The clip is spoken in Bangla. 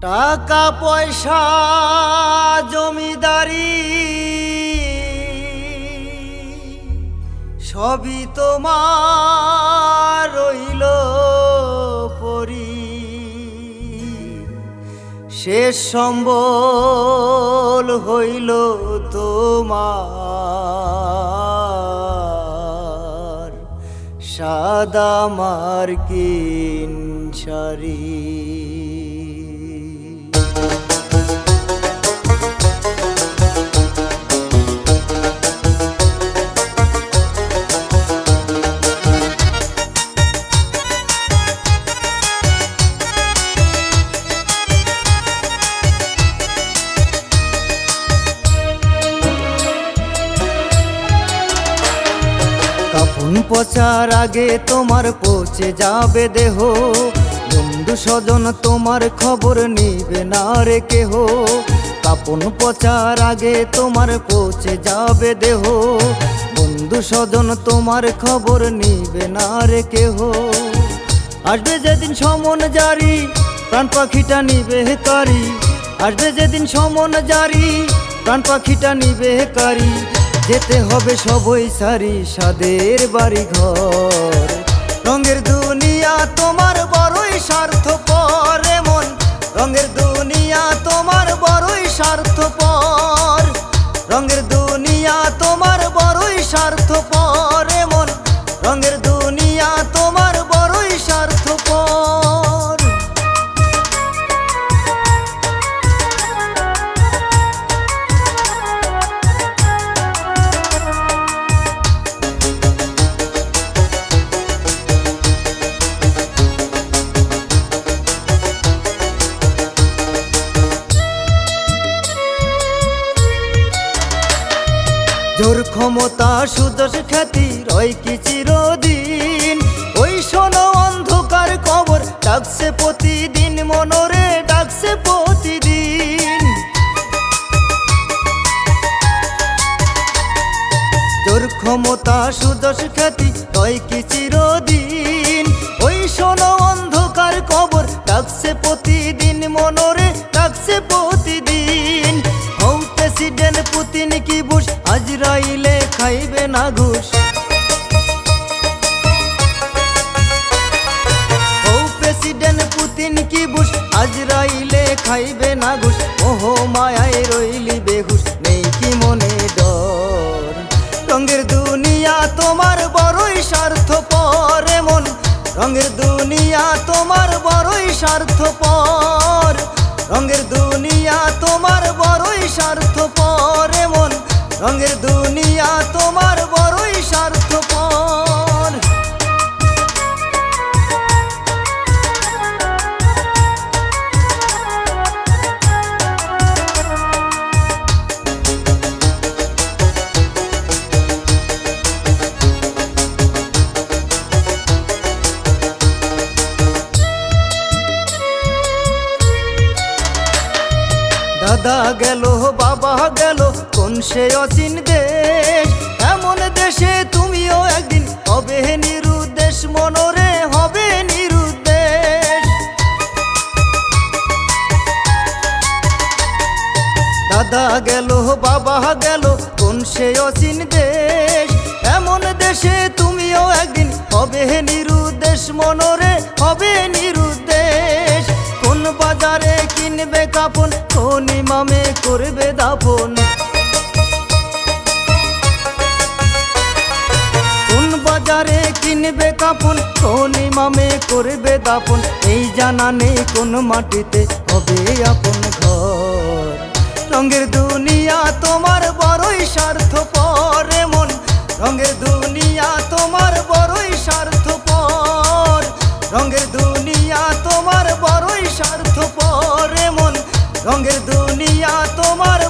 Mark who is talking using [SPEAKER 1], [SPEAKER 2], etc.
[SPEAKER 1] টাকা পয়সা জমিদারি সবই তোমার রইল পরি। শেষ সম্বল হইল তোমার। সাদা মার্কিন শাড়ি। কাপুন পচার আগে তোমার পৌঁছে যাবে দেহ। বন্ধু স্বজন, তোমার খবর নিবে না রে কেহ। কাপুন পচার আগে তোমার পৌঁছে যাবে দেহ। বন্ধু স্বজন, তোমার খবর নিবে না রে কেহ। আসবে যেদিন সমন জারি, প্রাণ পাখিটা নিবে কারি আসবে যেদিন সমন জারি, প্রাণ পাখিটা নিবে কারি যেতে হবে সবই সারি সাদের বাড়ি ঘর রঙের দুনিয়া তোমার বড়ই স্বার্থ পরে মন রঙের দুনিয়া তোমার বড়ই স্বার্থ পর রঙের দুনিয়া তোমার বড়ই স্বার্থ জোর ক্ষমতা সুদর্শ খ্যাতি, রয় কি চিরদিন? ওই শোনো অন্ধকার কবর, ডাকছে প্রতিদিন, মনরে ডাকছে প্রতিদিন। জোর ক্ষমতা সুদর্শ খ্যাতি, রয় কি চিরদিন? ওই শোনো অন্ধকার কবর, ডাকছে প্রতিদিন, মনরে ডাকছে প্রতিদিন। হও প্রেসিডেন্ট পুতিন কি আজরাইলে খাইবে না ঘুষ। পুতিন কি খাইবে না ঘুষ। রইলি বেহুশ। নেই কি মনে ডর? রঙের দুনিয়া তোমার বড়ই স্বার্থ পরে মন রঙের দুনিয়া তোমার বড়ই রঙের দুনিয়া তোমার বড়ই স্বার্থ রঙের দুনিয়া দাদা গেল, বাবা গেল, কোন সে অচিন দেশ? এমন দেশে তুমিও একদিন হবে নিরুদ্দেশ, মনরে হবে নিরুদ্দেশ। দাদা গেল, বাবা গেল, কোন সে অচিন দেশ? এমন দেশে তুমিও একদিন হবে নিরুদ্দেশ, মনরে হবে নিরুদ্দেশ। কোন বাজারে কিনবে কাপন কোন করবে দাফন। কোন বাজারে কিনবে কাপন ইমামে করবে দাপন এই জানা নেই কোন মাটিতে হবে আপন ঘর। রঙের দুনিয়া তোমার বড়ই স্বার্থ রঙের দুনিয়া তোমার